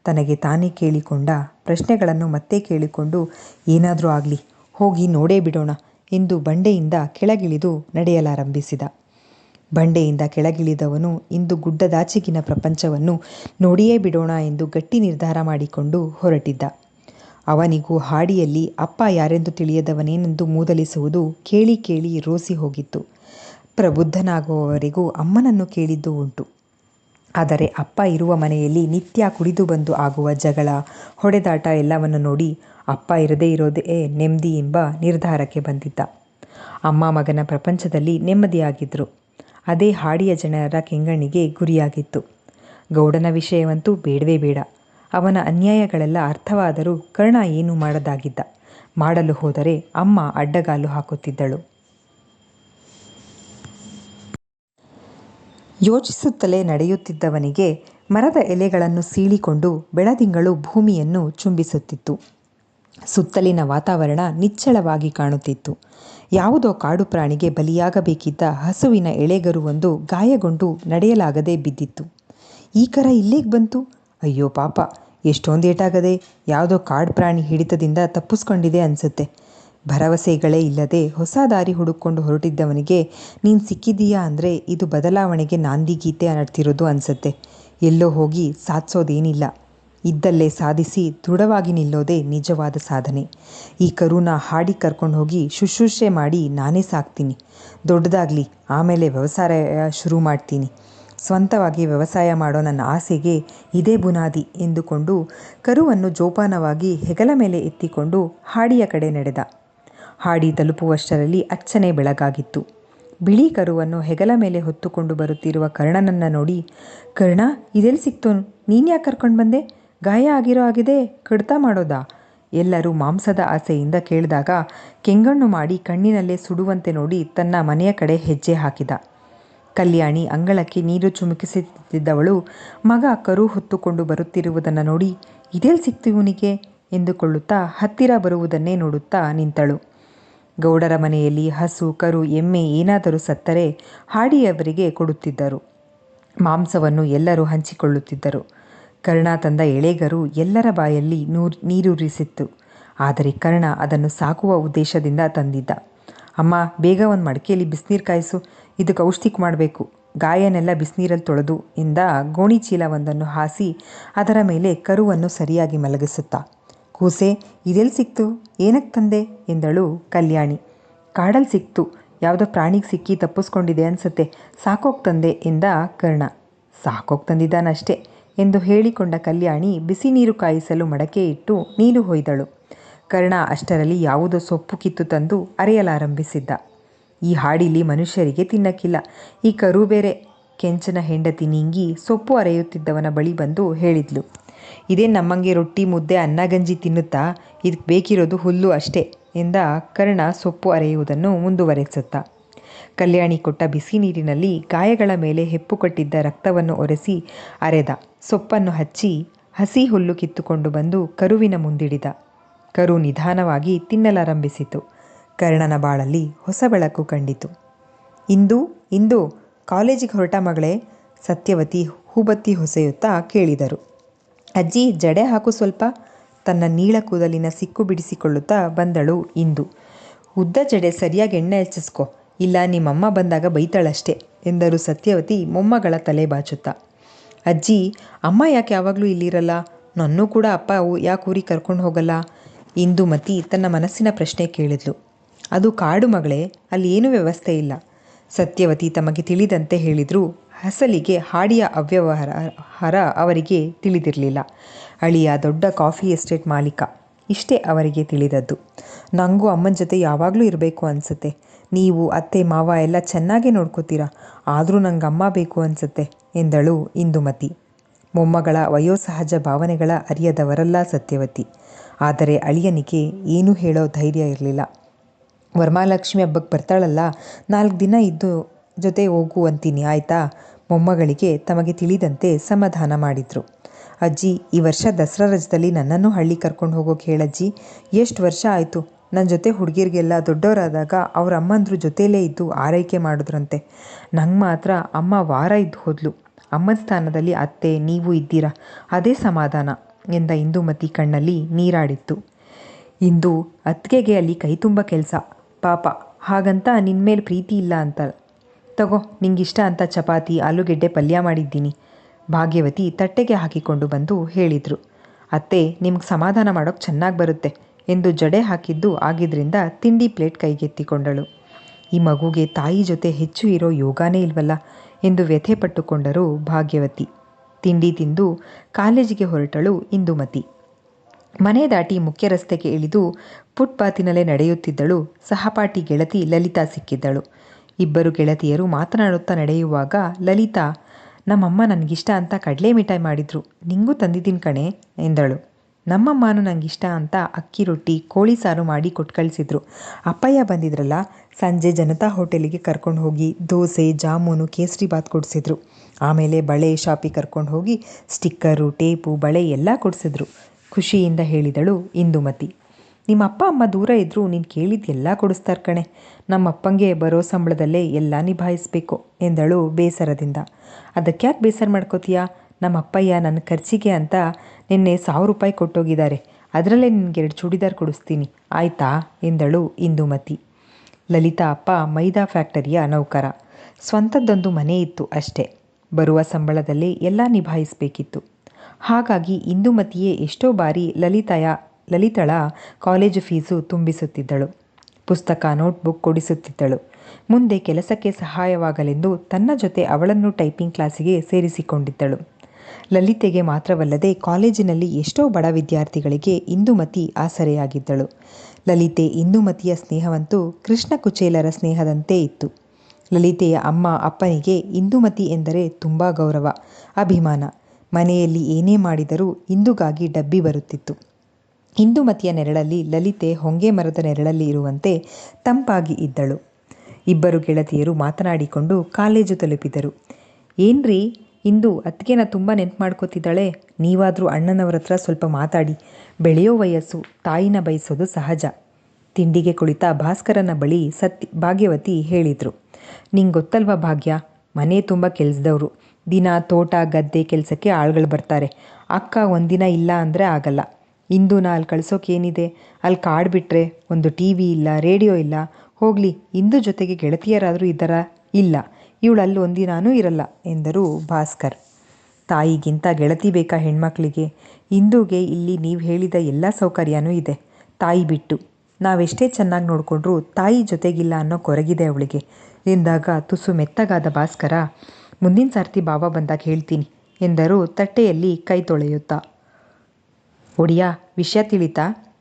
Speaker 1: ತನಗೆ ತಾನೇ ಕೇಳಿಕೊಂಡ ಪ್ರಶ್ನೆಗಳನ್ನು ಮತ್ತೆ ಕೇಳಿಕೊಂಡು, ಏನಾದರೂ ಆಗಲಿ, ಹೋಗಿ ನೋಡೇ ಬಿಡೋಣ ಎಂದು ಬಂಡೆಯಿಂದ ಕೆಳಗಿಳಿದು ನಡೆಯಲಾರಂಭಿಸಿದ. ಬಂಡೆಯಿಂದ ಕೆಳಗಿಳಿದವನು ಇಂದು ಗುಡ್ಡದಾಚೆಗಿನ ಪ್ರಪಂಚವನ್ನು ನೋಡಿಯೇ ಬಿಡೋಣ ಎಂದು ಗಟ್ಟಿ ನಿರ್ಧಾರ ಮಾಡಿಕೊಂಡು ಹೊರಟಿದ್ದ. ಅವನಿಗೂ ಹಾಡಿಯಲ್ಲಿ, ಅಪ್ಪ ಯಾರೆಂದು ತಿಳಿಯದವನೇನೆಂದು ಮೂದಲಿಸುವುದು ಕೇಳಿ ಕೇಳಿ ರೋಸಿ ಹೋಗಿತ್ತು. ಪ್ರಬುದ್ಧನಾಗುವವರೆಗೂ ಅಮ್ಮನನ್ನು ಕೇಳಿದ್ದು ಉಂಟು. ಆದರೆ ಅಪ್ಪ ಇರುವ ಮನೆಯಲ್ಲಿ ನಿತ್ಯ ಕುಡಿದು ಬಂದು ಆಗುವ ಜಗಳ, ಹೊಡೆದಾಟ ಎಲ್ಲವನ್ನು ನೋಡಿ ಅಪ್ಪ ಇರದೇ ಇರೋದೇ ನೆಮ್ಮದಿ ಎಂಬ ನಿರ್ಧಾರಕ್ಕೆ ಬಂದಿದ್ದ. ಅಮ್ಮ ಮಗನ ಪ್ರಪಂಚದಲ್ಲಿ ನೆಮ್ಮದಿಯಾಗಿದ್ದರು ಅದೇ ಹಾಡಿಯ ಜನರ ಕೆಂಗಣ್ಣಿಗೆ ಗುರಿಯಾಗಿತ್ತು. ಗೌಡನ ವಿಷಯವಂತೂ ಬೇಡವೇ ಬೇಡ. ಅವನ ಅನ್ಯಾಯಗಳೆಲ್ಲ ಅರ್ಥವಾದರೂ ಕರ್ಣ ಏನೂ ಮಾಡದಾಗಿದ್ದ. ಮಾಡಲು ಹೋದರೆ ಅಮ್ಮ ಅಡ್ಡಗಾಲು ಹಾಕುತ್ತಿದ್ದಳು. ಯೋಚಿಸುತ್ತಲೇ ನಡೆಯುತ್ತಿದ್ದವನಿಗೆ ಮರದ ಎಲೆಗಳನ್ನು ಸೀಳಿಕೊಂಡು ಬೆಳದಿಂಗಳು ಭೂಮಿಯನ್ನು ಚುಂಬಿಸುತ್ತಿತ್ತು. ಸುತ್ತಲಿನ ವಾತಾವರಣ ನಿಚ್ಚಳವಾಗಿ ಕಾಣುತ್ತಿತ್ತು. ಯಾವುದೋ ಕಾಡು ಪ್ರಾಣಿಗೆ ಬಲಿಯಾಗಬೇಕಿದ್ದ ಹಸುವಿನ ಎಳೆಗರುವೊಂದು ಗಾಯಗೊಂಡು ನಡೆಯಲಾಗದೆ ಬಿದ್ದಿತ್ತು. ಈ ಕರ ಇಲ್ಲೇಗೆ ಬಂತು? ಅಯ್ಯೋ ಪಾಪ ಎಷ್ಟೊಂದೇಟಾಗದೆ ಯಾವುದೋ ಕಾಡು ಪ್ರಾಣಿ ಹಿಡಿತದಿಂದ ತಪ್ಪಿಸ್ಕೊಂಡಿದೆ ಅನಿಸುತ್ತೆ. ಭರವಸೆಗಳೇ ಇಲ್ಲದೆ ಹೊಸ ದಾರಿ ಹುಡುಕೊಂಡು ಹೊರಟಿದ್ದವನಿಗೆ, ನೀನು ಸಿಕ್ಕಿದೀಯಾ ಅಂದರೆ, ಇದು ಬದಲಾವಣೆಗೆ ನಾಂದಿ ಗೀತೆ ನಡ್ತಿರೋದು ಅನಿಸುತ್ತೆ. ಎಲ್ಲೋ ಹೋಗಿ ಸಾಧಿಸೋದೇನಿಲ್ಲ. ಇದ್ದಲ್ಲೇ ಸಾಧಿಸಿ ದೃಢವಾಗಿ ನಿಲ್ಲೋದೇ ನಿಜವಾದ ಸಾಧನೆ. ಈ ಕರುನ ಹಾಡಿ ಕರ್ಕೊಂಡು ಹೋಗಿ ಶುಶ್ರೂಷೆ ಮಾಡಿ ನಾನೇ ಸಾಕ್ತೀನಿ. ದೊಡ್ಡದಾಗಲಿ, ಆಮೇಲೆ ವ್ಯವಸಾಯ ಶುರು ಮಾಡ್ತೀನಿ. ಸ್ವಂತವಾಗಿ ವ್ಯವಸಾಯ ಮಾಡೋ ನನ್ನ ಆಸೆಗೆ ಇದೇ ಬುನಾದಿ ಎಂದುಕೊಂಡು ಕರುವನ್ನು ಜೋಪಾನವಾಗಿ ಹೆಗಲ ಮೇಲೆ ಎತ್ತಿಕೊಂಡು ಹಾಡಿಯ ಕಡೆ ನಡೆದ. ಹಾಡಿ ತಲುಪುವಷ್ಟರಲ್ಲಿ ಅಚ್ಚನೆ ಬೆಳಗಾಗಿತ್ತು. ಬಿಳಿ ಕರುವನ್ನು ಹೆಗಲ ಮೇಲೆ ಹೊತ್ತುಕೊಂಡು ಬರುತ್ತಿರುವ ಕರ್ಣನನ್ನು ನೋಡಿ, ಕರ್ಣ, ಇದೆಲ್ಲಿ ಸಿಕ್ತು? ನೀನ್ಯಾಕೆ ಕರ್ಕೊಂಡು ಬಂದೆ? ಗಾಯ ಆಗಿರೋ ಆಗಿದೆ ಕಡ್ತ ಮಾಡೋದಾ? ಎಲ್ಲರೂ ಮಾಂಸದ ಆಸೆಯಿಂದ ಕೇಳಿದಾಗ ಕೆಂಗಣ್ಣು ಮಾಡಿ ಕಣ್ಣಿನಲ್ಲೇ ಸುಡುವಂತೆ ನೋಡಿ ತನ್ನ ಮನೆಯ ಕಡೆ ಹೆಜ್ಜೆ ಹಾಕಿದ. ಕಲ್ಯಾಣಿ ಅಂಗಳಕ್ಕೆ ನೀರು ಚುಮುಕಿಸುತ್ತಿದ್ದವಳು ಮಗ ಕರು ಹೊತ್ತುಕೊಂಡು ಬರುತ್ತಿರುವುದನ್ನು ನೋಡಿ, ಇದೆಲ್ಲಿ ಸಿಕ್ತು ಇವನಿಗೆ? ಎಂದುಕೊಳ್ಳುತ್ತಾ ಹತ್ತಿರ ಬರುವುದನ್ನೇ ನೋಡುತ್ತಾ ನಿಂತಳು. ಗೌಡರ ಮನೆಯಲ್ಲಿ ಹಸು, ಕರು, ಎಮ್ಮೆ ಏನಾದರೂ ಸತ್ತರೆ ಹಾಡಿಯವರಿಗೆ ಕೊಡುತ್ತಿದ್ದರು. ಮಾಂಸವನ್ನು ಎಲ್ಲರೂ ಹಂಚಿಕೊಳ್ಳುತ್ತಿದ್ದರು. ಕರ್ಣ ತಂದ ಎಳೆಗರು ಎಲ್ಲರ ಬಾಯಲ್ಲಿ ನೂರ್, ನೀರೂರಿಸಿತ್ತು. ಆದರೆ ಕರ್ಣ ಅದನ್ನು ಸಾಕುವ ಉದ್ದೇಶದಿಂದ ತಂದಿದ್ದ. ಅಮ್ಮ ಬೇಗ ಒಂದು ಮಡಿಕೆಯಲ್ಲಿ ಬಿಸಿನೀರು ಕಾಯಿಸು ಇದಕ್ಕೆ ಔಷಧಿಕ್ ಮಾಡಬೇಕು. ಗಾಯನೆಲ್ಲ ಬಿಸಿನೀರಲ್ಲಿ ತೊಳೆದು ಇಂದ ಗೋಣಿ ಚೀಲವೊಂದನ್ನು ಹಾಸಿ ಅದರ ಮೇಲೆ ಕರುವನ್ನು ಸರಿಯಾಗಿ ಮಲಗಿಸುತ್ತಾ ಕೂಸೆ ಇದೆಲ್ಲಿ ಸಿಕ್ತು? ಏನಕ್ಕೆ ತಂದೆ? ಎಂದಳು ಕಲ್ಯಾಣಿ. ಕಾಡಲ್ಲಿ ಸಿಕ್ತು. ಯಾವುದೋ ಪ್ರಾಣಿಗೆ ಸಿಕ್ಕಿ ತಪ್ಪಿಸ್ಕೊಂಡಿದೆ ಅನ್ಸುತ್ತೆ. ಸಾಕೋಗ್ ತಂದೆ ಎಂದ ಕರ್ಣ. ಸಾಕೋಗ್ ತಂದಿದ್ದಾನಷ್ಟೇ ಎಂದು ಹೇಳಿಕೊಂಡ ಕಲ್ಯಾಣಿ ಬಿಸಿ ನೀರು ಕಾಯಿಸಲು ಮಡಕೆ ಇಟ್ಟು ನೀರು ಹೊಯ್ದಳು. ಕರ್ಣ ಅಷ್ಟರಲ್ಲಿ ಯಾವುದೋ ಸೊಪ್ಪು ಕಿತ್ತು ತಂದು ಅರೆಯಲಾರಂಭಿಸಿದ್ದ. ಈ ಹಾಡಿಲಿ ಮನುಷ್ಯರಿಗೆ ತಿನ್ನಕ್ಕಿಲ್ಲ. ಈ ಕರು ಬೇರೆ ಕೆಂಚನ ಹೆಂಡತಿ ನೀಂಗಿ ಸೊಪ್ಪು ಅರೆಯುತ್ತಿದ್ದವನ ಬಳಿ ಬಂದು ಹೇಳಿದ್ಲು. ಇದೇ ನಮ್ಮಂಗೆ ರೊಟ್ಟಿ, ಮುದ್ದೆ, ಅನ್ನ, ಗಂಜಿ ತಿನ್ನುತ್ತಾ? ಇದಕ್ಕೆ ಬೇಕಿರೋದು ಹುಲ್ಲು ಅಷ್ಟೇ ಎಂದ ಕರ್ಣ ಸೊಪ್ಪು ಅರೆಯುವುದನ್ನು ಮುಂದುವರೆಸುತ್ತಾ. ಕಲ್ಯಾಣಿ ಕೊಟ್ಟ ಬಿಸಿ ನೀರಿನಲ್ಲಿ ಗಾಯಗಳ ಮೇಲೆ ಹೆಪ್ಪು ಕಟ್ಟಿದ್ದ ರಕ್ತವನ್ನು ಒರೆಸಿ ಅರೆದ. ಸೊಪ್ಪನ್ನು ಹಚ್ಚಿ ಹಸಿ ಹುಲ್ಲು ಕಿತ್ತುಕೊಂಡು ಬಂದು ಕರುವಿನ ಮುಂದಿಡಿದ. ಕರು ನಿಧಾನವಾಗಿ ತಿನ್ನಲಾರಂಭಿಸಿತು. ಕರ್ಣನ ಬಾಳಲ್ಲಿ ಹೊಸ ಬೆಳಕು ಕಂಡಿತು. ಇಂದು ಇಂದು, ಕಾಲೇಜಿಗೆ ಹೊರಟ ಮಗಳೇ, ಸತ್ಯವತಿ, ಹೂಬತ್ತಿ ಹೊಸೆಯುತ್ತಾ ಕೇಳಿದರು. ಅಜ್ಜಿ ಜಡೆ ಹಾಕು ಸ್ವಲ್ಪ. ತನ್ನ ನೀಳ ಕೂದಲಿನ ಸಿಕ್ಕು ಬಿಡಿಸಿಕೊಳ್ಳುತ್ತಾ ಬಂದಳು ಇಂದು. ಉದ್ದ ಜಡೆ ಸರಿಯಾಗಿ ಎಣ್ಣೆ ಹಚ್ಚಿಸ್ಕೊ. ಇಲ್ಲ, ನಿಮ್ಮಮ್ಮ ಬಂದಾಗ ಬೈತಾಳಷ್ಟೇ ಎಂದರು ಸತ್ಯವತಿ ಮೊಮ್ಮಗಳ ತಲೆ ಬಾಚುತ್ತಾ. ಅಜ್ಜಿ, ಅಮ್ಮ ಯಾಕೆ ಯಾವಾಗಲೂ ಇಲ್ಲಿರಲ್ಲ? ನನ್ನೂ ಕೂಡ ಅಪ್ಪ ಯಾಕೆ ಊರಿಗೆ ಕರ್ಕೊಂಡು ಹೋಗಲ್ಲ? ಇಂದುಮತಿ ತನ್ನ ಮನಸ್ಸಿನ ಪ್ರಶ್ನೆ ಕೇಳಿದ್ಲು. ಅದು ಕಾಡು ಮಗಳೇ, ಅಲ್ಲಿ ಏನೂ ವ್ಯವಸ್ಥೆ ಇಲ್ಲ. ಸತ್ಯವತಿ ತಮಗೆ ತಿಳಿದಂತೆ ಹೇಳಿದರೂ ಹಸಲಿಗೆ ಹಾಡಿಯ ಅವ್ಯವಹಾರ, ಹರ ಅವರಿಗೆ ತಿಳಿದಿರಲಿಲ್ಲ. ಅಳಿಯ ದೊಡ್ಡ ಕಾಫಿ ಎಸ್ಟೇಟ್ ಮಾಲೀಕ, ಇಷ್ಟೇ ಅವರಿಗೆ ತಿಳಿದದ್ದು. ನನಗೂ ಅಮ್ಮನ ಜೊತೆ ಯಾವಾಗಲೂ ಇರಬೇಕು ಅನಿಸುತ್ತೆ. ನೀವು, ಅತ್ತೆ, ಮಾವ ಎಲ್ಲ ಚೆನ್ನಾಗೇ ನೋಡ್ಕೋತೀರಾ? ಆದರೂ ನಂಗೆ ಅಮ್ಮ ಬೇಕು ಅನಿಸುತ್ತೆ, ಎಂದಳು ಇಂದುಮತಿ. ಮೊಮ್ಮಗಳ ವಯೋಸಹಜ ಭಾವನೆಗಳ ಅರಿಯದವರಲ್ಲ ಸತ್ಯವತಿ. ಆದರೆ ಅಳಿಯನಿಗೆ ಏನೂ ಹೇಳೋ ಧೈರ್ಯ ಇರಲಿಲ್ಲ. ವರಮಹಾಲಕ್ಷ್ಮಿ ಹಬ್ಬಕ್ಕೆ ಬರ್ತಾಳಲ್ಲ, ನಾಲ್ಕು ದಿನ ಇದ್ದು ಜೊತೆ ಹೋಗು ಅಂತೀನಿ ಆಯಿತಾ? ಮೊಮ್ಮಗಳಿಗೆ ತಮಗೆ ತಿಳಿದಂತೆ ಸಮಾಧಾನ ಮಾಡಿದರು. ಅಜ್ಜಿ, ಈ ವರ್ಷ ದಸರಾ ರಜದಲ್ಲಿ ನನ್ನನ್ನು ಹಳ್ಳಿ ಕರ್ಕೊಂಡು ಹೋಗೋಕೆ ಹೇಳಜ್ಜಿ ಎಷ್ಟು ವರ್ಷ ಆಯಿತು? ನನ್ನ ಜೊತೆ ಹುಡುಗಿರಿಗೆಲ್ಲ ದೊಡ್ಡವರಾದಾಗ ಅವ್ರ ಅಮ್ಮಂದ್ರ ಜೊತೆಯಲ್ಲೇ ಇದ್ದು ಆರೈಕೆ ಮಾಡಿದ್ರಂತೆ. ನಂಗೆ ಮಾತ್ರ ಅಮ್ಮ ವಾರ ಇದ್ದು ಹೋದ್ಲು. ಅಮ್ಮನ ಸ್ಥಾನದಲ್ಲಿ ಅತ್ತೆ, ನೀವು ಇದ್ದೀರಾ? ಅದೇ ಸಮಾಧಾನ ಎಂದ ಇಂದುಮತಿ ಕಣ್ಣಲ್ಲಿ ನೀರಾಡಿತ್ತು. ಇಂದು ಅತ್ತಿಗೆಗೆ ಅಲ್ಲಿ ಕೈ ತುಂಬ ಕೆಲಸ. ಪಾಪ, ಹಾಗಂತ ನಿನ್ನ ಮೇಲೆ ಪ್ರೀತಿ ಇಲ್ಲ ಅಂತ ತಗೋ, ನಿಂಗಿಷ್ಟ ಅಂತ ಚಪಾತಿ, ಆಲೂಗೆಡ್ಡೆ ಪಲ್ಯ ಮಾಡಿದ್ದೀನಿ. ಭಾಗ್ಯವತಿ ತಟ್ಟೆಗೆ ಹಾಕಿಕೊಂಡು ಬಂದು ಹೇಳಿದರು. ಅತ್ತೆ, ನಿಮ್ಗೆ ಸಮಾಧಾನ ಮಾಡೋಕ್ಕೆ ಚೆನ್ನಾಗಿ ಬರುತ್ತೆ ಎಂದು ಜಡೆ ಹಾಕಿದ್ದು ಆಗಿದ್ರಿಂದ ತಿಂಡಿ ಪ್ಲೇಟ್ ಕೈಗೆತ್ತಿಕೊಂಡಳು. ಈ ಮಗುಗೆ ತಾಯಿ ಜೊತೆ ಹೆಚ್ಚು ಇರೋ ಯೋಗಾನೇ ಇಲ್ವಲ್ಲ ಎಂದು ವ್ಯಥೆ ಪಟ್ಟುಕೊಂಡರು ಭಾಗ್ಯವತಿ. ತಿಂಡಿ ತಿಂದು ಕಾಲೇಜಿಗೆ ಹೊರಟಳು ಇಂದುಮತಿ. ಮನೆ ದಾಟಿ ಮುಖ್ಯ ರಸ್ತೆಗೆ ಇಳಿದು ಫುಟ್ಪಾತಿನಲ್ಲೇ ನಡೆಯುತ್ತಿದ್ದಳು. ಸಹಪಾಠಿ ಗೆಳತಿ ಲಲಿತಾ ಸಿಕ್ಕಿದ್ದಳು. ಇಬ್ಬರು ಗೆಳತಿಯರು ಮಾತನಾಡುತ್ತಾ ನಡೆಯುವಾಗ ಲಲಿತಾ, ನಮ್ಮಮ್ಮ ನನಗಿಷ್ಟ ಅಂತ ಕಡಲೆ ಮಿಠಾಯಿ ಮಾಡಿದ್ರು. ನಿಂಗೂ ತಂದಿದ್ದೀನಿ ಕಣೆ, ಎಂದಳು. ನಮ್ಮಮ್ಮನೂ ನನಗಿಷ್ಟ ಅಂತ ಅಕ್ಕಿ ರೊಟ್ಟಿ, ಕೋಳಿ ಸಾರು ಮಾಡಿ ಕೊಟ್ಟು ಕಳಿಸಿದ್ರು ಅಪ್ಪಯ್ಯ ಬಂದಿದ್ರಲ್ಲ, ಸಂಜೆ ಜನತಾ ಹೋಟೆಲಿಗೆ ಕರ್ಕೊಂಡು ಹೋಗಿ ದೋಸೆ, ಜಾಮೂನು, ಕೇಸರಿ ಬಾತ್ ಕೊಡಿಸಿದ್ರು. ಆಮೇಲೆ ಬಳೆ ಶಾಪಿಗೆ ಕರ್ಕೊಂಡು ಹೋಗಿ ಸ್ಟಿಕ್ಕರು, ಟೇಪು, ಬಳೆ ಎಲ್ಲ ಕೊಡಿಸಿದ್ರು, ಖುಷಿಯಿಂದ ಹೇಳಿದಳು ಇಂದುಮತಿ. ನಿಮ್ಮ ಅಪ್ಪ ಅಮ್ಮ ದೂರ ಇದ್ದರೂ ನೀನು ಕೇಳಿದ್ದು ಎಲ್ಲ ಕೊಡಿಸ್ತಾರೆ ಕಣೆ. ನಮ್ಮ ಅಪ್ಪಂಗೆ ಬರೋ ಸಂಬಳದಲ್ಲೇ ಎಲ್ಲ ನಿಭಾಯಿಸಬೇಕು ಎಂದಳು ಬೇಸರದಿಂದ. ಅದಕ್ಯಾಕೆ ಬೇಸರ ಮಾಡ್ಕೋತೀಯಾ? ನಮ್ಮ ಅಪ್ಪಯ್ಯ ನನ್ನ ಖರ್ಚಿಗೆ ಅಂತ ನಿನ್ನೆ ಸಾವಿರ ರೂಪಾಯಿ ಕೊಟ್ಟೋಗಿದ್ದಾರೆ ಅದರಲ್ಲೇ ನಿನಗೆ ಎರಡು ಚೂಡಿದಾರ್ ಕೊಡಿಸ್ತೀನಿ. ಆಯ್ತಾ? ಎಂದಳು ಇಂದುಮತಿ. ಲಲಿತಾ ಅಪ್ಪ ಮೈದಾ ಫ್ಯಾಕ್ಟರಿಯ ನೌಕರ. ಸ್ವಂತದ್ದೊಂದು ಮನೆ ಇತ್ತು ಅಷ್ಟೇ. ಬರುವ ಸಂಬಳದಲ್ಲೇ ಎಲ್ಲ ನಿಭಾಯಿಸಬೇಕಿತ್ತು. ಹಾಗಾಗಿ ಇಂದುಮತಿಯೇ ಎಷ್ಟೋ ಬಾರಿ ಲಲಿತಾಯ ಲಲಿತಳ ಕಾಲೇಜು ಫೀಸು ತುಂಬಿಸುತ್ತಿದ್ದಳು. ಪುಸ್ತಕ, ನೋಟ್ಬುಕ್ ಕೊಡಿಸುತ್ತಿದ್ದಳು. ಮುಂದೆ ಕೆಲಸಕ್ಕೆ ಸಹಾಯವಾಗಲೆಂದು ತನ್ನ ಜೊತೆ ಅವಳನ್ನು ಟೈಪಿಂಗ್ ಕ್ಲಾಸಿಗೆ ಸೇರಿಸಿಕೊಂಡಿದ್ದಳು. ಲಲಿತೆಗೆ ಮಾತ್ರವಲ್ಲದೆ ಕಾಲೇಜಿನಲ್ಲಿ ಎಷ್ಟೋ ಬಡ ವಿದ್ಯಾರ್ಥಿಗಳಿಗೆ ಇಂದುಮತಿ ಆಸರೆಯಾಗಿದ್ದಳು. ಲಲಿತೆ ಇಂದುಮತಿಯ ಸ್ನೇಹವಂತೂ ಕೃಷ್ಣ ಕುಚೇಲರ ಸ್ನೇಹದಂತೆ ಇತ್ತು. ಲಲಿತೆಯ ಅಮ್ಮ ಅಪ್ಪನಿಗೆ ಇಂದುಮತಿ ಎಂದರೆ ತುಂಬ ಗೌರವ, ಅಭಿಮಾನ. ಮನೆಯಲ್ಲಿ ಏನೇ ಮಾಡಿದರೂ ಇಂದುಗಾಗಿ ಡಬ್ಬಿ ಬರುತ್ತಿತ್ತು. ಇಂದುಮತಿಯ ನೆರಳಲ್ಲಿ ಲಲಿತೆ ಹೊಂಗೆ ಮರದ ನೆರಳಲ್ಲಿ ಇರುವಂತೆ ತಂಪಾಗಿ ಇದ್ದಳು. ಇಬ್ಬರು ಗೆಳತಿಯರು ಮಾತನಾಡಿಕೊಂಡು ಕಾಲೇಜು ತಲುಪಿದರು. ಏನ್ರಿ, ಇಂದು ಅತ್ತಿಗೆನ ತುಂಬ ನೆನ್ಪು ಮಾಡ್ಕೋತಿದ್ದಾಳೆ. ನೀವಾದರೂ ಅಣ್ಣನವರ ಹತ್ರ ಸ್ವಲ್ಪ ಮಾತಾಡಿ. ಬೆಳೆಯೋ ವಯಸ್ಸು, ತಾಯಿನ ಬಯಸೋದು ಸಹಜ. ತಿಂಡಿಗೆ ಕುಳಿತ ಭಾಸ್ಕರನ ಬಳಿ ಸತ್ಯ, ಭಾಗ್ಯವತಿ ಹೇಳಿದರು. ನಿಂಗೆ ಗೊತ್ತಲ್ವಾ ಭಾಗ್ಯ? ಮನೆ ತುಂಬ ಕೆಲಸದವರು. ದಿನ ತೋಟ, ಗದ್ದೆ ಕೆಲಸಕ್ಕೆ ಆಳುಗಳು ಬರ್ತಾರೆ. ಅಕ್ಕ ಒಂದಿನ ಇಲ್ಲ ಅಂದರೆ ಆಗಲ್ಲ. ಇಂದು ನಾ ಅಲ್ಲಿ ಕಳ್ಸೋಕೇನಿದೆ ಅಲ್ಲಿ ಕಾಡು ಬಿಟ್ಟರೆ ಒಂದು ಟಿ ವಿ ಇಲ್ಲ, ರೇಡಿಯೋ ಇಲ್ಲ. ಹೋಗಲಿ, ಇಂದು ಜೊತೆಗೆ ಗೆಳತಿಯರಾದರೂ ಇದ್ದಾರಾ ಇಲ್ಲ. ಇವಳು ಅಲ್ಲಿ ಒಂದಿನಾನೂ ಇರಲ್ಲ ಎಂದರು ಭಾಸ್ಕರ್. ತಾಯಿಗಿಂತ ಗೆಳತಿ ಬೇಕಾ ಹೆಣ್ಮಕ್ಳಿಗೆ? ಇಂದುಗೆ ಇಲ್ಲಿ ನೀವು ಹೇಳಿದ ಎಲ್ಲ ಸೌಕರ್ಯನೂ ಇದೆ. ತಾಯಿ ಬಿಟ್ಟು. ನಾವೆಷ್ಟೇ ಚೆನ್ನಾಗಿ ನೋಡಿಕೊಂಡ್ರೂ ತಾಯಿ ಜೊತೆಗಿಲ್ಲ ಅನ್ನೋ ಕೊರಗಿದೆ ಅವಳಿಗೆ ಎಂದಾಗ ತುಸು ಮೆತ್ತಗಾದ ಭಾಸ್ಕರ, ಮುಂದಿನ ಸರ್ತಿ ಬಾಬಾ ಬಂದಾಗ ಹೇಳ್ತೀನಿ ಎಂದರು ತಟ್ಟೆಯಲ್ಲಿ ಕೈ ತೊಳೆಯುತ್ತಾ. ಒಡಿಯ ವಿಷಯ ತಿಳಿತಾ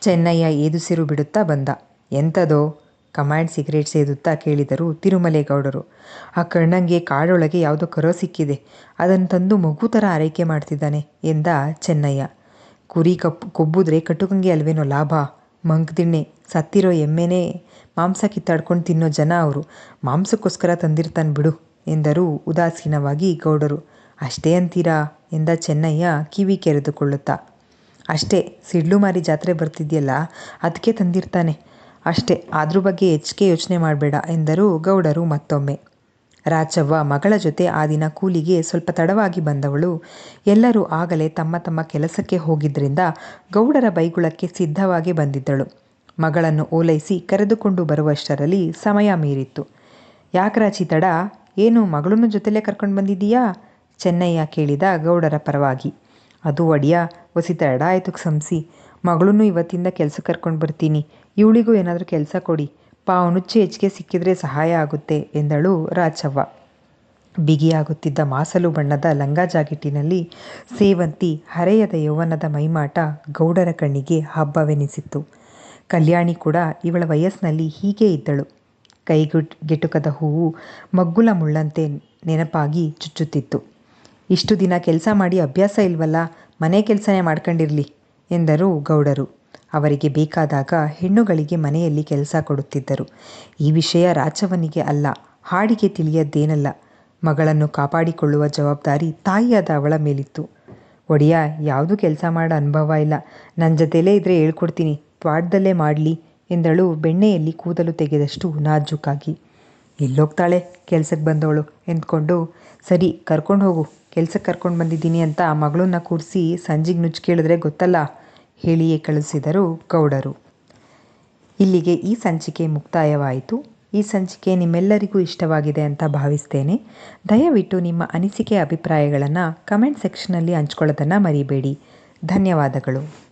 Speaker 1: ಚೆನ್ನಯ್ಯ ಏದುಸಿರು ಬಿಡುತ್ತಾ ಬಂದ. ಎಂಥದೋ ಕಮಾಂಡ್ ಸಿಗರೇಟ್ ಸೇದುತ್ತಾ ಕೇಳಿದರು ತಿರುಮಲೇಗೌಡರು. ಆ ಕಣ್ಣಂಗೆ ಕಾಡೊಳಗೆ ಯಾವುದೋ ಕರೋ ಸಿಕ್ಕಿದೆ. ಅದನ್ನು ತಂದು ಮಗು ಥರ ಆರೈಕೆ ಮಾಡ್ತಿದ್ದಾನೆ ಎಂದ ಚೆನ್ನಯ್ಯ. ಕುರಿ ಕಪ್ಪು ಕೊಬ್ಬುದ್ರೆ ಕಟುಕಂಗೆ ಅಲ್ವೇನೋ ಲಾಭ? ಮಂಕ್ದಿಣ್ಣೆ ಸತ್ತಿರೋ ಎಮ್ಮೆನೇ ಮಾಂಸ ಕಿತ್ತಾಡ್ಕೊಂಡು ತಿನ್ನೋ ಜನ ಅವರು. ಮಾಂಸಕ್ಕೋಸ್ಕರ ತಂದಿರ್ತಾನೆ ಬಿಡು ಎಂದರು ಉದಾಸೀನವಾಗಿ ಗೌಡರು. ಅಷ್ಟೇ ಅಂತೀರಾ? ಎಂದ ಚೆನ್ನಯ್ಯ ಕಿವಿ ಕೆರೆದುಕೊಳ್ಳುತ್ತಾ. ಅಷ್ಟೇ, ಸಿಡ್ಲು ಮಾರಿ ಜಾತ್ರೆ ಬರ್ತಿದ್ಯಲ್ಲ ಅದಕ್ಕೆ ತಂದಿರ್ತಾನೆ. ಅಷ್ಟೇ ಅದ್ರ ಬಗ್ಗೆ ಹೆಚ್ಚಿಗೆ ಯೋಚನೆ ಮಾಡಬೇಡ ಎಂದರು ಗೌಡರು ಮತ್ತೊಮ್ಮೆ. ರಾಚವ್ವ ಮಗಳ ಜೊತೆ ಆ ದಿನ ಕೂಲಿಗೆ ಸ್ವಲ್ಪ ತಡವಾಗಿ ಬಂದವಳು. ಎಲ್ಲರೂ ಆಗಲೇ ತಮ್ಮ ತಮ್ಮ ಕೆಲಸಕ್ಕೆ ಹೋಗಿದ್ದರಿಂದ ಗೌಡರ ಬೈಗುಳಕ್ಕೆ ಸಿದ್ಧವಾಗಿ ಬಂದಿದ್ದಳು. ಮಗಳನ್ನು ಓಲೈಸಿ ಕರೆದುಕೊಂಡು ಬರುವಷ್ಟರಲ್ಲಿ ಸಮಯ ಮೀರಿತ್ತು. ಯಾಕ್ರಾಚಿ ತಡ? ಏನು ಮಗಳನ್ನು ಜೊತೆಲೇ ಕರ್ಕೊಂಡು ಬಂದಿದ್ದೀಯಾ? ಚೆನ್ನಯ್ಯ ಕೇಳಿದ ಗೌಡರ ಪರವಾಗಿ. ಅದು ಒಡೆಯ ಒಸಿ ತಡ ಆಯಿತು ಕ್ಷಮಿಸಿ. ಮಗಳೂ ಇವತ್ತಿಂದ ಕೆಲಸ ಕರ್ಕೊಂಡು ಬರ್ತೀನಿ. ಇವಳಿಗೂ ಏನಾದರೂ ಕೆಲಸ ಕೊಡಿ. ಪಾವನುಚ್ಚಿ ಹೆಚ್ಚಿಗೆ ಸಿಕ್ಕಿದ್ರೆ ಸಹಾಯ ಆಗುತ್ತೆ ಎಂದಳು ರಾಚವ್ವ ಬಿಗಿಯಾಗುತ್ತಿದ್ದ ಮಾಸಲು ಬಣ್ಣದ ಲಂಗ ಜಾಕೆಟಿನಲ್ಲಿ ಸೇವಂತಿ, ಹರೆಯದ ಯೌವನದ ಮೈಮಾಟ ಗೌಡರ ಕಣ್ಣಿಗೆ ಹಬ್ಬವೆನಿಸಿತ್ತು. ಕಲ್ಯಾಣಿ ಕೂಡ ಇವಳ ವಯಸ್ಸಿನಲ್ಲಿ ಹೀಗೆ ಇದ್ದಳು. ಕೈಗುಟ್ ಗೆಟುಕದ ಹೂವು ಮಗ್ಗುಲ ಮುಳ್ಳಂತೆ ನೆನಪಾಗಿ ಚುಚ್ಚುತ್ತಿತ್ತು. ಇಷ್ಟು ದಿನ ಕೆಲಸ ಮಾಡಿ ಅಭ್ಯಾಸ ಇಲ್ವಲ್ಲ, ಮನೆ ಕೆಲಸನೇ ಮಾಡ್ಕೊಂಡಿರಲಿ, ಎಂದರು ಗೌಡರು. ಅವರಿಗೆ ಬೇಕಾದಾಗ ಹೆಣ್ಣುಗಳಿಗೆ ಮನೆಯಲ್ಲಿ ಕೆಲಸ ಕೊಡುತ್ತಿದ್ದರು. ಈ ವಿಷಯ ರಾಚವನಿಗೆ ಅಲ್ಲ, ಹಾಡಿಗೆ ತಿಳಿಯದ್ದೇನಲ್ಲ. ಮಗಳನ್ನು ಕಾಪಾಡಿಕೊಳ್ಳುವ ಜವಾಬ್ದಾರಿ ತಾಯಿಯಾದ ಅವಳ ಮೇಲಿತ್ತು. ಒಡೆಯ, ಯಾವುದು ಕೆಲಸ ಮಾಡೋ ಅನುಭವ ಇಲ್ಲ. ನನ್ನ ಜೊತೆಲೇ ಇದ್ರೆ ಹೇಳ್ಕೊಡ್ತೀನಿ, ತ್ವಾಟದಲ್ಲೇ ಮಾಡಲಿ, ಎಂದಳು ಬೆಣ್ಣೆಯಲ್ಲಿ ಕೂದಲು ತೆಗೆದಷ್ಟು ನಾಜುಕಾಗಿ. ಎಲ್ಲೋಗ್ತಾಳೆ ಕೆಲಸಕ್ಕೆ ಬಂದವಳು, ಎಂದ್ಕೊಂಡು, ಸರಿ, ಕರ್ಕೊಂಡು ಹೋಗು ಕೆಲ್ಸಕ್ಕೆ ಕರ್ಕೊಂಡು ಬಂದಿದ್ದೀನಿ ಅಂತ ಮಗಳನ್ನ ಕೂರಿಸಿ ಸಂಜೆಗೆ ನುಚ್ಚು ಕೇಳಿದ್ರೆ ಗೊತ್ತಲ್ಲ? ಹೇಳಿಯೇ ಕಳಿಸಿದರು ಗೌಡರು. ಇಲ್ಲಿಗೆ ಈ ಸಂಚಿಕೆ ಮುಕ್ತಾಯವಾಯಿತು. ಈ ಸಂಚಿಕೆ ನಿಮ್ಮೆಲ್ಲರಿಗೂ ಇಷ್ಟವಾಗಿದೆ ಅಂತ ಭಾವಿಸ್ತೇನೆ. ದಯವಿಟ್ಟು ನಿಮ್ಮ ಅನಿಸಿಕೆ, ಅಭಿಪ್ರಾಯಗಳನ್ನು ಕಮೆಂಟ್ ಸೆಕ್ಷನಲ್ಲಿ ಹಂಚ್ಕೊಳ್ಳೋದನ್ನು ಮರಿಬೇಡಿ. ಧನ್ಯವಾದಗಳು.